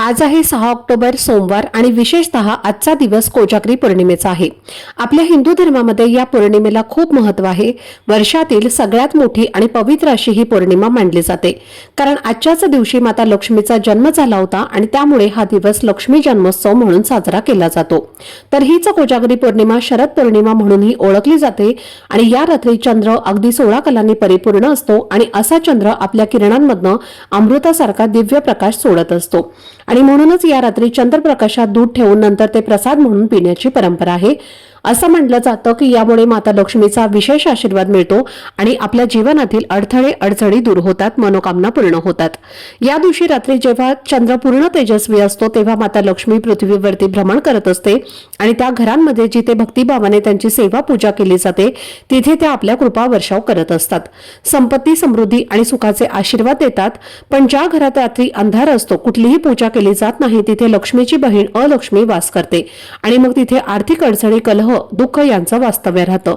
आज आहे सहा ऑक्टोबर सोमवार आणि विशेषतः आजचा दिवस कोजागरी पौर्णिमेचा आहे. आपल्या हिंदू धर्मामध्ये या पौर्णिमेला खूप महत्त्व आहे. वर्षातील सगळ्यात मोठी आणि पवित्र अशी ही पौर्णिमा मानली जाते. कारण आजच्याच दिवशी माता लक्ष्मीचा जन्म झाला होता आणि त्यामुळे हा दिवस लक्ष्मी जन्मोत्सव म्हणून साजरा केला जातो. तर हीच कोजागरी पौर्णिमा शरद पौर्णिमा म्हणूनही ओळखली जाते आणि या रात्री चंद्र अगदी सोळा कलांनी परिपूर्ण असतो आणि असा चंद्र आपल्या किरणांमधनं अमृतासारखा दिव्य प्रकाश सोडत असतो. आणि म्हणूनच या रात्री चंद्रप्रकाशात दूध ठेवून नंतर ते प्रसाद म्हणून पिण्याची परंपरा आहे. असं म्हटलं जातं की यामुळे माता लक्ष्मीचा विशेष आशीर्वाद मिळतो आणि आपल्या जीवनातील अडथळे अडचणी दूर होतात मनोकामना पूर्ण होतात. या दिवशी रात्री जेव्हा चंद्र पूर्ण तेजस्वी असतो तेव्हा माता लक्ष्मी पृथ्वीवरती भ्रमण करत असते आणि त्या घरांमध्ये जिथे भक्तिभावाने त्यांची सेवा पूजा केली जाते तिथे त्या आपल्या कृपा वर्षाव करत असतात. संपत्ती समृद्धी आणि सुखाचे आशीर्वाद देतात पण ज्या घरात रात्री अंधार असतो कुठलीही पूजा केली जात नाही तिथे लक्ष्मीची बहीण अलक्ष्मी वास करते आणि मग तिथे आर्थिक अडचणी कलह दुःख यांचं वास्तव्य राहतं.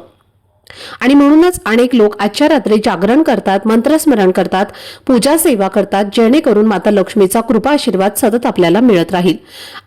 आणि म्हणूनच अनेक लोक आजच्या रात्री जागरण करतात मंत्रस्मरण करतात पूजा सेवा करतात जेणेकरून माता लक्ष्मीचा कृपा आशीर्वाद सतत आपल्याला मिळत राहील.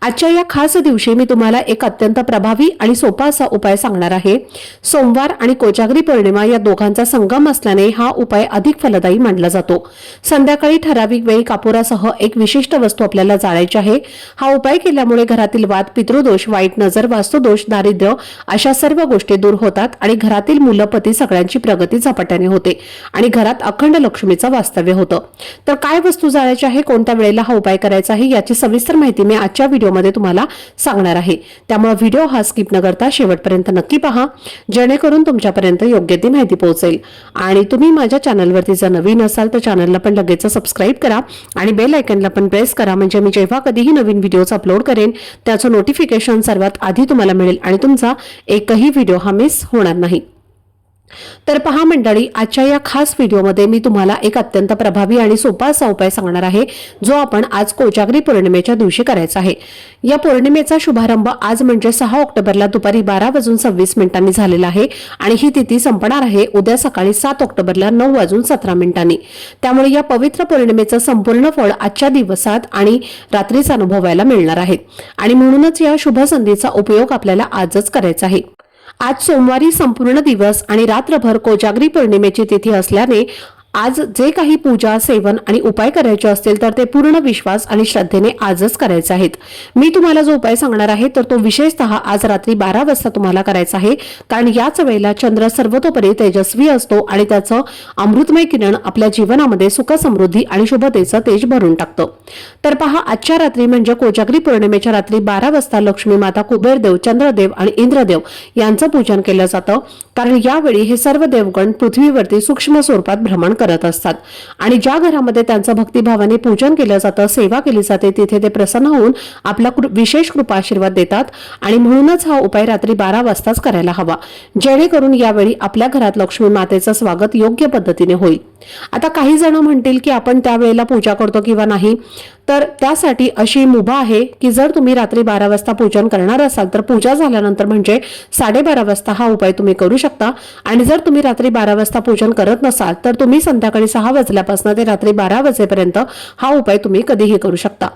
आजच्या या खास दिवशी मी तुम्हाला एक अत्यंत प्रभावी आणि सोपा असा उपाय सांगणार आहे. सोमवार आणि कोजागरी पौर्णिमा या दोघांचा संगम असल्याने हा उपाय अधिक फलदायी मानला जातो. संध्याकाळी ठराविक वेळी कापुरासह एक विशिष्ट वस्तू आपल्याला जाळायची आहे. हा उपाय केल्यामुळे घरातील वाद पितृदोष वाईट नजर वास्तुदोष दारिद्र्य अशा सर्व गोष्टी दूर होतात आणि घरातील मुलं पती सगळ्यांची प्रगती झपाट्याने होते आणि घरात अखंड लक्ष्मीचं वास्तव्य होतं. तर काय वस्तू जाळायची आहे कोणत्या वेळेला हा उपाय करायचा आहे याची सविस्तर माहिती मी आजच्या व्हिडिओमध्ये तुम्हाला सांगणार आहे. त्यामुळे व्हिडिओ हा स्किप न करता शेवटपर्यंत नक्की पहा जेणेकरून तुमच्यापर्यंत योग्य ती माहिती पोहोचेल. आणि तुम्ही माझ्या चॅनलवरती जर नवीन असाल तर चॅनलला पण लगेच सबस्क्राईब करा आणि बेल आयकनला पण प्रेस करा. म्हणजे मी जेव्हा कधीही नवीन व्हिडिओज अपलोड करेन त्याचं नोटिफिकेशन सर्वात आधी तुम्हाला मिळेल आणि तुमचा एकही व्हिडिओ हा मिस होणार नाही. तर पहा मंडळी आजच्या या खास व्हिडिओमध्ये मी तुम्हाला एक अत्यंत प्रभावी आणि सोपा असा उपाय सांगणार आहे जो आपण आज कोजागरी पौर्णिमेच्या दिवशी करायचा आहे. या पौर्णिमेचा शुभारंभ आज म्हणजे सहा ऑक्टोबरला दुपारी बारा वाजून सव्वीस मिनिटांनी झालेला आहे आणि ही तिथी संपणार आहे उद्या सकाळी सात ऑक्टोबरला नऊ वाजून सतरा मिनिटांनी. त्यामुळे या पवित्र पौर्णिमेचं संपूर्ण फळ आजच्या दिवसात आणि रात्रीच अनुभवायला मिळणार आहे. आणि म्हणूनच या शुभ संधीचा उपयोग आपल्याला आजच करायचा आहे. आज सोमवारी संपूर्ण दिवस आणि रात्रभर कोजागरी पौर्णिमेची तिथी असल्याने आज जे काही पूजा सेवन आणि उपाय करायचे असतील तर ते पूर्ण विश्वास आणि श्रद्धेने आजच करायचे आहेत. मी तुम्हाला जो उपाय सांगणार आहे तर तो विशेषतः आज रात्री बारा वाजता तुम्हाला करायचा आहे. कारण याच वेळेला चंद्र सर्वतोपरी तेजस्वी असतो आणि त्याचं अमृतमय किरण आपल्या जीवनामध्ये सुख समृद्धी आणि शुभतेचं तेज भरून टाकतं. तर पहा आजच्या रात्री म्हणजे कोजागरी पौर्णिमेच्या रात्री बारा वाजता लक्ष्मी माता कुबेरदेव चंद्रदेव आणि इंद्रदेव यांचं पूजन केलं जातं. कारण यावेळी हे सर्व देवगण पृथ्वीवरती सूक्ष्म स्वरूपात भ्रमण करत असतात. आणि ज्या घरामध्ये त्यांचं भक्तिभावाने पूजन केलं जातं सेवा केली जाते तिथे ते प्रसन्न होऊन आपला कृ- विशेष कृपा आशीर्वाद देतात आणि म्हणूनच हा उपाय रात्री बारा वाजताच करायला हवा. जेणेकरून यावेळी आपल्या घरात लक्ष्मी मातेचं स्वागत योग्य पद्धतीने होईल. आता काही जण म्हणतील की आपण त्यावेळेला पूजा करतो किंवा नाही तर त्यासाठी अशी मुभा आहे की जर तुम्ही रात्री बारा वाजता पूजन करणार असाल तर पूजा झाल्यानंतर म्हणजे साडेबारा वाजता हा उपाय तुम्ही करू शकता. आणि जर तुम्ही रात्री बारा वाजता पूजन करत नसाल तर तुम्ही संध्याकाळी सहा वाजल्यापासून ते रात्री बारा वाजेपर्यंत हा उपाय तुम्ही कधीही करू शकता.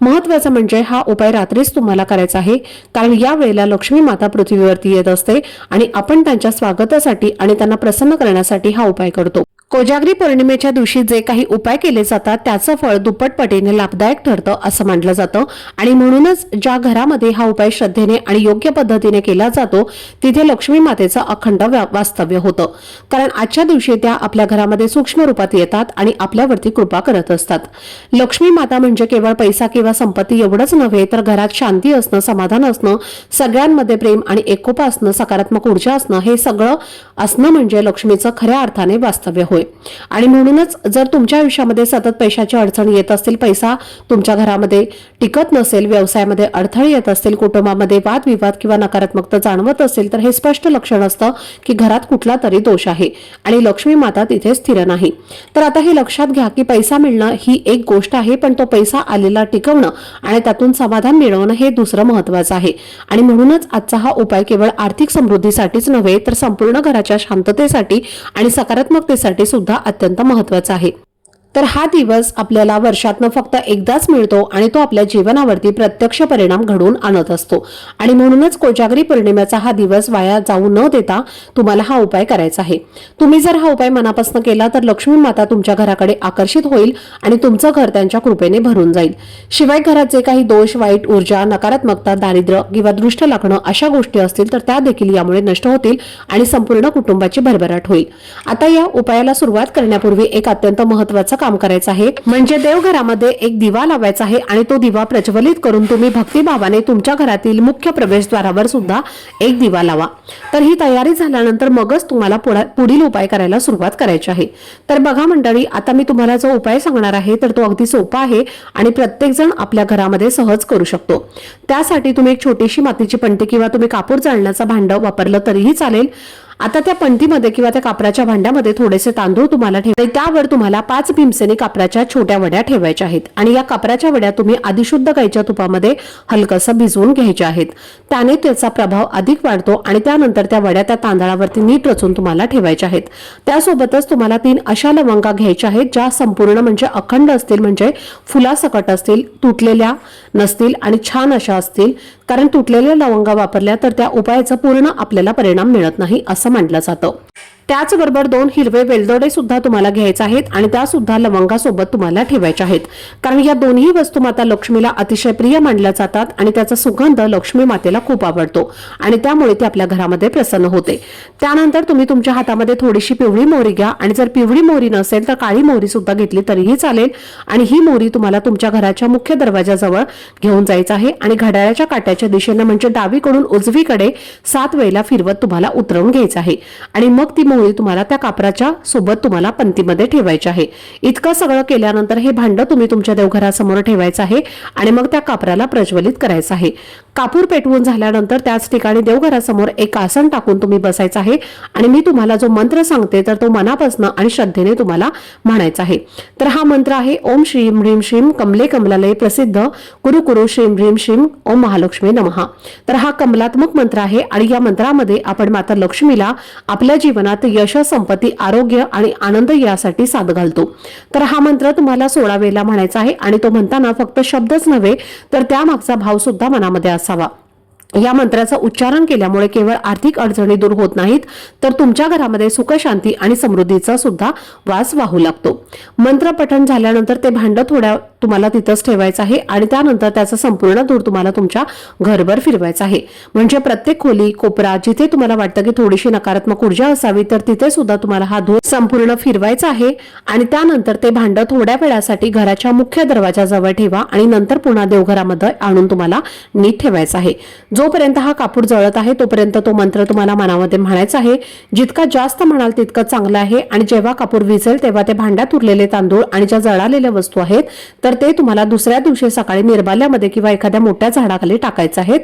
महत्वाचं म्हणजे हा उपाय रात्रीच तुम्हाला करायचा आहे कारण या वेळेला लक्ष्मी माता पृथ्वीवरती येत असते आणि आपण त्यांच्या स्वागतासाठी आणि त्यांना प्रसन्न करण्यासाठी हा उपाय करतो. कोजागरी पौर्णिमेच्या दिवशी जे काही उपाय केले जातात त्याचं फळ दुप्पटपटीने लाभदायक ठरतं असं म्हटलं जातं. आणि म्हणूनच ज्या घरामध्ये हा उपाय श्रद्धेने आणि योग्य पद्धतीने केला जातो तिथे लक्ष्मी मातेचं अखंड वास्तव्य होतं. कारण आजच्या दिवशी त्या आपल्या घरामध्ये सूक्ष्म रूपात येतात आणि आपल्यावरती कृपा करत असतात. लक्ष्मी माता म्हणजे केवळ पैसा किंवा संपत्ती एवढंच नव्हे तर घरात शांती असणं समाधान असणं सगळ्यांमध्ये प्रेम आणि एकोपा असणं सकारात्मक ऊर्जा असणं हे सगळं असणं म्हणजे लक्ष्मीचं खऱ्या अर्थाने वास्तव्य होतं. होय. आणि म्हणूनच जर तुमच्या आयुष्यामध्ये सतत पैशाची अडचण येत असतील पैसा तुमच्या घरामध्ये टिकत नसेल व्यवसायामध्ये अडथळे येत असतील कुटुंबामध्ये वादविवाद किंवा नकारात्मकता जाणवत असेल तर हे स्पष्ट लक्षण असतं की घरात कुठला तरी दोष आहे आणि लक्ष्मी माता तिथे स्थिर नाही. तर आता हे लक्षात घ्या की पैसा मिळणं ही एक गोष्ट आहे पण तो पैसा आलेला टिकवणं आणि त्यातून समाधान मिळवणं हे दुसरं महत्वाचं आहे. आणि म्हणूनच आजचा हा उपाय केवळ आर्थिक समृद्धीसाठीच नव्हे तर संपूर्ण घराच्या शांततेसाठी आणि सकारात्मकतेसाठी सुद्धा अत्यंत महत्त्वाचा आहे. तर हा दिवस आपल्याला वर्षातनं फक्त एकदाच मिळतो आणि तो आपल्या जीवनावरती प्रत्यक्ष परिणाम घडवून आणत असतो. आणि म्हणूनच कोजागरी पौर्णिमेचा हा दिवस वाया जाऊ न देता तुम्हाला हा उपाय करायचा आहे. तुम्ही जर हा उपाय मनापासून केला तर लक्ष्मी माता तुमच्या घराकडे आकर्षित होईल आणि तुमचं घर त्यांच्या कृपेने भरून जाईल. शिवाय घरात जे काही दोष वाईट ऊर्जा नकारात्मकता दारिद्र्य किंवा दृष्ट लागणं अशा गोष्टी असतील तर त्या देखील यामुळे नष्ट होतील आणि संपूर्ण कुटुंबाची भरभराट होईल. आता या उपायाला सुरुवात करण्यापूर्वी एक अत्यंत महत्वाचं काम करायचं आहे. म्हणजे देवघरामध्ये एक दिवा लावायचा आहे आणि तो दिवा प्रज्वलित करून तुम्ही भक्तिभावाने तुमच्या घरातील मुख्य प्रवेशद्वारावर सुद्धा एक दिवा लावा. तर ही तयारी झाल्यानंतर मगच तुम्हाला पुढील उपाय करायला सुरुवात करायची आहे. तर बघा मंडळी आता मी तुम्हाला जो उपाय सांगणार आहे तर तो अगदी सोपा आहे आणि प्रत्येकजण आपल्या घरामध्ये सहज करू शकतो. त्यासाठी तुम्ही एक छोटीशी मातीची पंटी किंवा तुम्ही कापूर जाळण्याचं भांड वापरलं तरीही चालेल. आता त्या पंटीमध्ये किंवा त्या कापराच्या भांड्यामध्ये थोडेसे तांदूळ तुम्हाला ठेवायचे त्यावर तुम्हाला पाच भीमसेनी कापराच्या छोट्या वड्या ठेवायच्या आहेत. आणि या कापराच्या वड्या तुम्ही आधी गाईच्या तुपामध्ये हलकसं भिजवून घ्यायच्या आहेत. त्याने त्याचा प्रभाव अधिक वाढतो आणि त्यानंतर त्या वड्या त्या तांदळावरती नीट रचून तुम्हाला ठेवायच्या आहेत. त्यासोबतच तुम्हाला तीन अशा लवंगा घ्यायच्या आहेत ज्या संपूर्ण म्हणजे अखंड असतील म्हणजे फुलासकट असतील तुटलेल्या नसतील आणि छान अशा असतील कारण तुटलेल्या लवंगा वापरल्या तर त्या उपायाचा पूर्ण आपल्याला परिणाम मिळत नाही असं मानलं जातं. त्याचबरोबर दोन हिरवे वेलदोडे सुद्धा तुम्हाला घ्यायचे आहेत आणि त्या सुद्धा लवंगासोबत तुम्हाला ठेवायच्या आहेत. कारण या दोन्ही वस्तू माता लक्ष्मीला अतिशय प्रिय मानल्या जातात आणि त्याचा सुगंध लक्ष्मी मातेला खूप आवडतो आणि त्यामुळे ती आपल्या घरामध्ये प्रसन्न होते. त्यानंतर तुम्ही तुमच्या हातामध्ये थोडीशी पिवळी मोहरी घ्या आणि जर पिवळी मोहरी नसेल तर काळी मोहरी सुद्धा घेतली तरीही चालेल आणि ही मोहरी तुम्हाला तुमच्या घराच्या मुख्य दरवाजाजवळ घेऊन जायचं आहे आणि घड्याळाच्या काट्याच्या दिशेनं म्हणजे डावीकडून उजवीकडे सात वेळेला फिरवत तुम्हाला उतरवून घ्यायचं आहे. आणि मग ती मोहरी तुम्हाला त्या कापराच्या सोबत तुम्हाला पंतीमध्ये ठेवायचे आहे. इतकं सगळं केल्यानंतर हे भांड तुम्ही तुमच्या देवघरासमोर ठेवायचं आहे आणि मग त्या कापराला प्रज्वलित करायचं आहे. कापूर पेटवून झाल्यानंतर त्याच ठिकाणी देवघरासमोर एक आसन टाकून तुम्ही बसायचं आहे आणि मी तुम्हाला जो मंत्र सांगते तर तो मनापासून आणि श्रद्धेने तुम्हाला म्हणायचा आहे. तर हा मंत्र आहे ओम श्रीम ह्रीम श्रीम कमले कमलालय प्रसिद्ध. कुरु कुरु श्रीम ह्रीम श्रीम ओम महालक्ष्मी नमहा तर हा कमलात्मक मंत्र आहे आणि या मंत्रामध्ये आपण माता लक्ष्मीला आपल्या जीवनात यश संपत्ती आरोग्य आणि आनंद यासाठी साथ घालतो. तर हा मंत्र तुम्हाला सोळा वेळेला म्हणायचा आहे आणि तो म्हणताना फक्त शब्दच नव्हे तर त्यामागचा भाव सुद्धा मनामध्ये असावा. या मंत्राचं उच्चारण केल्यामुळे केवळ आर्थिक अडचणी दूर होत नाहीत तर तुमच्या घरामध्ये सुख शांती आणि समृद्धीचा सुद्धा वास वाहू लागतो. मंत्र पठण झाल्यानंतर ते भांड थोड्या तुम्हाला तिथंच ठेवायचं आहे आणि त्यानंतर त्याचं संपूर्ण धूर तुम्हाला तुमच्या घरभर फिरवायचं आहे. म्हणजे प्रत्येक खोली कोपरा जिथे तुम्हाला वाटतं की थोडीशी नकारात्मक ऊर्जा असावी तर तिथे सुद्धा तुम्हाला हा धूर संपूर्ण फिरवायचा आहे आणि त्यानंतर ते भांड थोड्या वेळासाठी घराच्या मुख्य दरवाजाजवळ ठेवा आणि नंतर पुन्हा देवघरामध्ये आणून तुम्हाला नीट ठेवायचं आहे. जो जोपर्यंत हा कापूर जळत आहे तोपर्यंत तो मंत्र तुम्हाला मनामध्ये म्हणायचा आहे. जितका जास्त म्हणाल तितकं चांगलं आहे. आणि जेव्हा कापूर विझेल तेव्हा ते भांड्यात उरलेले तांदूळ आणि ज्या जळालेल्या वस्तू आहेत तर ते तुम्हाला दुसऱ्या दिवशी सकाळी निर्बाल्यामध्ये किंवा एखाद्या मोठ्या झाडाखाली टाकायचं आहेत.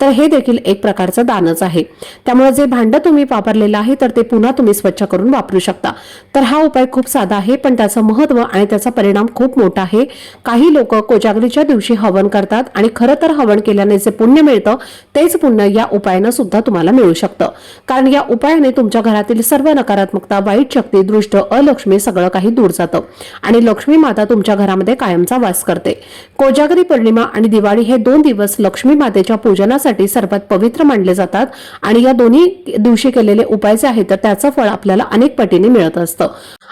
तर हे देखील एक प्रकारचं दानच आहे. त्यामुळे जे भांडं तुम्ही वापरलेलं आहे तर ते पुन्हा तुम्ही स्वच्छ करून वापरू शकता. तर हा उपाय खूप साधा आहे पण त्याचं महत्त्व आणि त्याचा परिणाम खूप मोठा आहे. काही लोक कोजागरीच्या दिवशी हवन करतात आणि खरं तर हवन केल्याने जे पुण्य मिळतं तेच पुण्य या उपायानं सुद्धा तुम्हाला मिळू शकतं. कारण या उपायाने तुमच्या घरातील सर्व नकारात्मकता वाईट शक्ती दृष्ट अलक्ष्मी सगळं काही दूर जातं. आणि लक्ष्मी माता तुमच्या घरामध्ये कायमचा वास करते. कोजागरी पौर्णिमा आणि दिवाळी हे दोन दिवस लक्ष्मी मातेच्या पूजनासाठी सर्वात पवित्र मानले जातात. आणि या दोन्ही दिवशी केलेले उपाय जे आहेत तर त्याचं फळ आपल्याला अनेक पटीने मिळत असतं.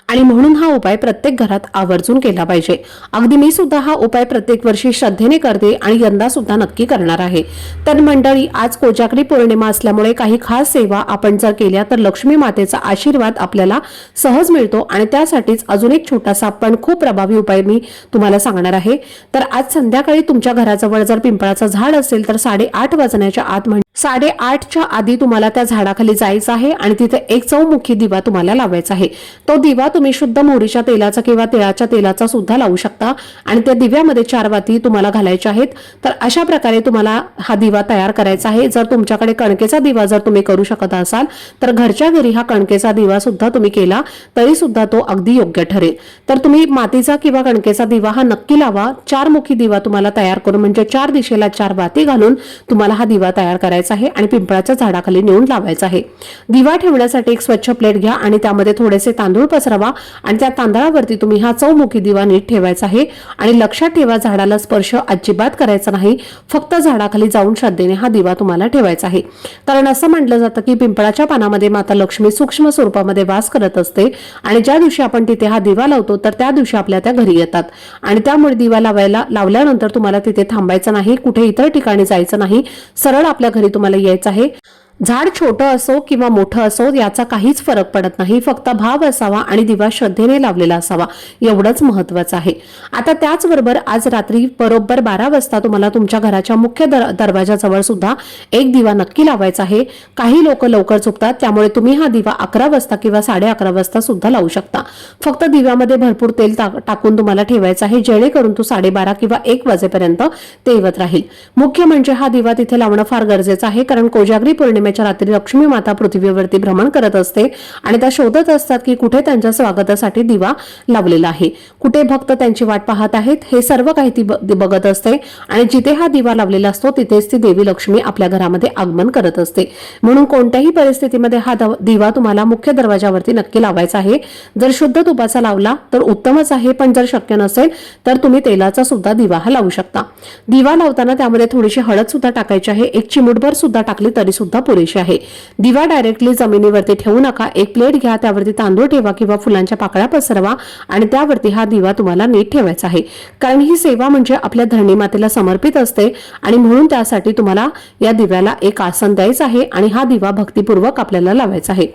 आणि म्हणून हा उपाय प्रत्येक घरात आवर्जून केला पाहिजे. अगदी मी सुद्धा हा उपाय प्रत्येक वर्षी श्रद्धेने करते आणि यंदा सुद्धा नक्की करणार आहे. तर मंडळी आज कोजागरी पौर्णिमा असल्यामुळे काही खास सेवा आपण जर केल्या तर लक्ष्मी मातेचा आशीर्वाद आपल्याला सहज मिळतो आणि त्यासाठीच अजून एक छोटासा पण खूप प्रभावी उपाय मी तुम्हाला सांगणार आहे. तर आज संध्याकाळी तुमच्या घराजवळ जर पिंपळाचं झाड असेल तर साडेआठ वाजण्याच्या आत म्हणजे साडेआठच्या आधी तुम्हाला त्या झाडाखाली जायचं आहे आणि तिथे एक चौमुखी दिवा तुम्हाला लावायचा आहे. तो दिवा तुम्ही शुद्ध मोहरीच्या तेलाचा किंवा तिळाच्या तेलाचा सुद्धा लावू शकता आणि त्या दिव्यामध्ये चार वाती तुम्हाला घालायच्या आहेत. तर अशा प्रकारे तुम्हाला हा दिवा तयार करायचा आहे. जर तुमच्याकडे कणकेचा दिवा जर तुम्ही करू शकत असाल तर घरच्या घरी हा कणकेचा दिवा सुद्धा तुम्ही केला तरी सुद्धा तो अगदी योग्य ठरेल. तर तुम्ही मातीचा किंवा कणकेचा दिवा हा नक्की लावा. चारमुखी दिवा तुम्हाला तयार करून म्हणजे चार दिशेला चार वाती घालून तुम्हाला हा दिवा तयार करायचा आहे आणि पिंपळाच्या झाडाखाली नेऊन लावायचा आहे. दिवा ठेवण्यासाठी एक स्वच्छ प्लेट घ्या आणि त्यामध्ये थोडेसे तांदूळ पसरवा आणि त्या तांदळावरती तुम्ही हा चौमुखी दिवा नीट ठेवायचा आहे आणि लक्षात ठेवा झाडाला स्पर्श अजिबात करायचा नाही. फक्त झाडाखाली जाऊन श्रद्धेने हा दिवा तुम्हाला ठेवायचा आहे. कारण असं म्हटलं जातं की पिंपळाच्या पानामध्ये माता लक्ष्मी सूक्ष्म स्वरूपामध्ये वास करत असते आणि ज्या दिवशी आपण तिथे हा दिवा लावतो तर त्या दिवशी आपल्या त्या घरी येतात. आणि त्यामुळे दिवा लावायला लावल्यानंतर तुम्हाला तिथे थांबायचं नाही कुठे इतर ठिकाणी जायचं नाही. सरळ आपल्या घरी तुम्हाला यायचं आहे. झाड छोटं असो किंवा मोठं असो याचा काहीच फरक पडत नाही. फक्त भाव असावा आणि दिवा श्रद्धेने लावलेला असावा एवढंच महत्वाचं आहे. आता त्याचबरोबर आज रात्री बरोबर बारा वाजता तुम्हाला तुमच्या घराच्या मुख्य दर दरवाजाजवळ सुद्धा एक दिवा नक्की लावायचा आहे. काही लोक लवकर झोपतात त्यामुळे तुम्ही हा दिवा अकरा वाजता किंवा साडे अकरा वाजता सुद्धा लावू शकता. फक्त दिव्यामध्ये भरपूर तेल टाकून तुम्हाला ठेवायचं आहे जेणेकरून तो साडेबारा किंवा एक वाजेपर्यंत तेवत राहील. मुख्य म्हणजे हा दिवा तिथे लावणं फार गरजेचं आहे कारण कोजागरी पौर्णिमे पौर्णिमेच्या रात्री लक्ष्मी माता पृथ्वीवरती भ्रमण करत असते आणि त्या शोधत असतात की कुठे त्यांच्या स्वागतासाठी दिवा लावलेला आहे. कुठे भक्त त्यांची वाट पाहत आहेत हे सर्व काही ती बघत असते आणि जिथे हा दिवा लावलेला असतो तिथेच ती देवी लक्ष्मी आपल्या घरामध्ये आगमन करत असते. म्हणून कोणत्याही परिस्थितीमध्ये हा दिवा तुम्हाला मुख्य दरवाजावरती नक्की लावायचा आहे. जर शुद्ध तुपाचा लावला तर उत्तमच आहे पण जर शक्य नसेल तर तुम्ही तेलाचा सुद्धा दिवा हा लावू शकता. दिवा लावताना त्यामध्ये थोडीशी हळद सुद्धा टाकायची आहे. एक चिमूटभर सुद्धा टाकली तरी सुद्धा पुरेशी आहे. दिवा डायरेक्टली जमिनीवरती ठेवू नका. एक प्लेट घ्या त्यावरती तांदूळ ठेवा किंवा फुलांच्या पाकळ्या पसरवा आणि त्यावरती हा दिवा तुम्हाला नीट ठेवायचा आहे. कारण ही सेवा म्हणजे आपल्या धरणी मातेला समर्पित असते आणि म्हणून त्यासाठी तुम्हाला या दिव्याला एक आसन द्यायचं आहे आणि हा दिवा भक्तीपूर्वक आपल्याला लावायचा आहे.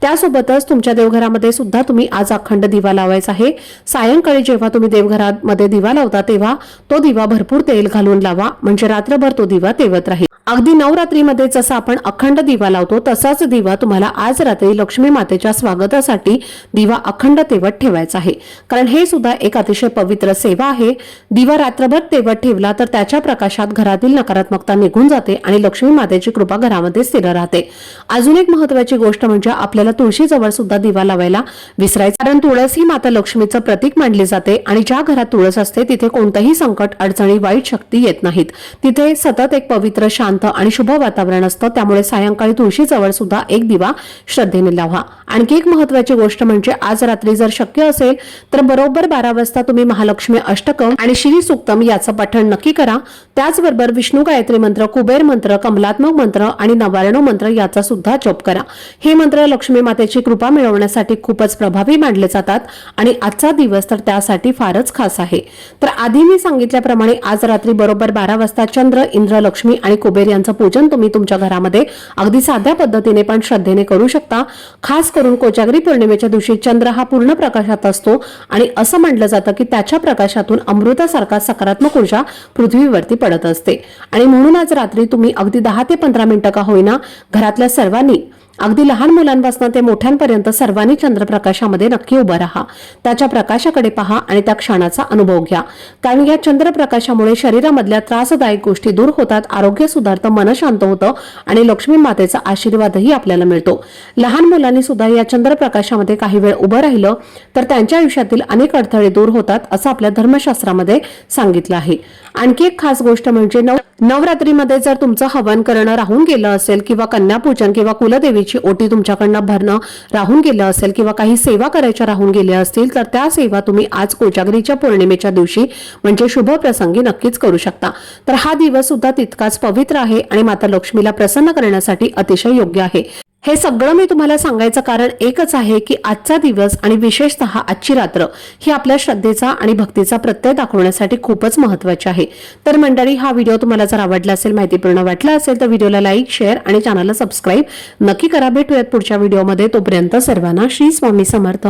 त्यासोबतच तुमच्या देवघरामध्ये सुद्धा तुम्ही आज अखंड दिवा लावायचा आहे. सायंकाळी जेव्हा तुम्ही देवघरामध्ये दिवा लावता तेव्हा तो दिवा भरपूर तेल घालून लावा. म्हणजे रात्रभर तो दिवा तेवत राहील. अगदी नवरात्रीमध्ये जसं आपण अखंड दिवा लावतो तसाच दिवा तुम्हाला आज रात्री लक्ष्मी मातेच्या स्वागतासाठी दिवा अखंड तेवत ठेवायचा आहे. कारण हे सुद्धा एक अतिशय पवित्र सेवा आहे. दिवा रात्रभर तेवत ठेवला तर त्याच्या प्रकाशात घरातील नकारात्मकता निघून जाते आणि लक्ष्मी मातेची कृपा घरामध्ये स्थिर राहते. अजून एक महत्वाची गोष्ट म्हणजे आपल्याला तुळशीजवळ सुद्धा दिवा लावायला विसरायचा कारण तुळस ही माता लक्ष्मीचं प्रतीक मानली जाते आणि ज्या घरात तुळस असते तिथे कोणतंही संकट अडचणी वाईट शक्ती येत नाहीत. तिथे सतत एक पवित्र शांत आणि शुभ वातावरण असतं. त्यामुळे सायंकाळी तुळशीजवळ सुद्धा एक दिवा श्रद्धेने लावा. आणखी एक महत्वाची गोष्ट म्हणजे आज रात्री जर शक्य असेल तर बरोबर बारा वाजता तुम्ही महालक्ष्मी अष्टकम आणि श्री सुक्तम याचं पठण नक्की करा. त्याचबरोबर विष्णू गायत्री मंत्र कुबेर मंत्र कमलात्मक मंत्र आणि नवारणव मंत्र याचा सुद्धा जप करा. हे मंत्र लक्ष्मी मातेची कृपा मिळवण्यासाठी खूपच प्रभावी मानले जातात आणि आजचा दिवस तर त्यासाठी फारच खास आहे. तर आधी मी सांगितल्याप्रमाणे आज रात्री बरोबर बारा वाजता चंद्र इंद्र लक्ष्मी आणि कुबेर यांचं पूजन तुम्ही तुमच्या घरामध्ये अगदी साध्या पद्धतीने पण श्रद्धेने करू शकता. खास करून कोजागरी पौर्णिमेच्या दिवशी चंद्र हा पूर्ण प्रकाशात असतो आणि असं म्हटलं जातं की त्याच्या प्रकाशातून अमृतासारखा सकारात्मक ऊर्जा पृथ्वीवरती पडत असते. आणि म्हणून आज रात्री तुम्ही अगदी दहा ते पंधरा मिनिटं का होईना घरातल्या सर्वांनी अगदी लहान मुलांपासून ते मोठ्यांपर्यंत सर्वांनी चंद्रप्रकाशामध्ये नक्की उभं राहा. त्याच्या प्रकाशाकडे पहा आणि त्या क्षणाचा अनुभव घ्या. कारण या चंद्रप्रकाशामुळे शरीरामधल्या त्रासदायक गोष्टी दूर होतात आरोग्य सुधारतं मन शांत होतं आणि लक्ष्मी मातेचा आशीर्वादही आपल्याला मिळतो. लहान मुलांनी सुद्धा या चंद्रप्रकाशामध्ये काही वेळ उभं राहिलं तर त्यांच्या आयुष्यातील अनेक अडथळे दूर होतात असं आपल्या धर्मशास्त्रामध्ये सांगितलं आहे. आणखी एक खास गोष्ट म्हणजे नव नवरात्रीमध्ये जर तुमचं हवन करणं राहून गेलं असेल किंवा कन्यापूजन किंवा कुलदेवी कुलदेवीची ओटी तुमच्याकडनं भरणं राहून गेलं असेल किंवा काही सेवा करायच्या राहून गेल्या असतील तर त्या सेवा तुम्ही आज कोजागरीच्या पौर्णिमेच्या दिवशी म्हणजे शुभ प्रसंगी नक्कीच करू शकता. तर हा दिवस सुद्धा तितकाच पवित्र आहे आणि माता लक्ष्मीला प्रसन्न करण्यासाठी अतिशय योग्य आहे. हे सगळं मी तुम्हाला सांगायचं कारण एकच आहे की आजचा दिवस आणि विशेषतः आजची रात्र ही आपल्या श्रद्धेचा आणि भक्तीचा प्रत्यय दाखवण्यासाठी खूपच महत्वाची आहे. तर मंडळी हा व्हिडिओ तुम्हाला जर आवडला असेल माहितीपूर्ण वाटला असेल तर व्हिडिओला लाईक शेअर आणि चॅनलला सबस्क्राईब नक्की करा. भेटूयात पुढच्या व्हिडिओमध्ये. तोपर्यंत सर्वांना श्री स्वामी समर्थ.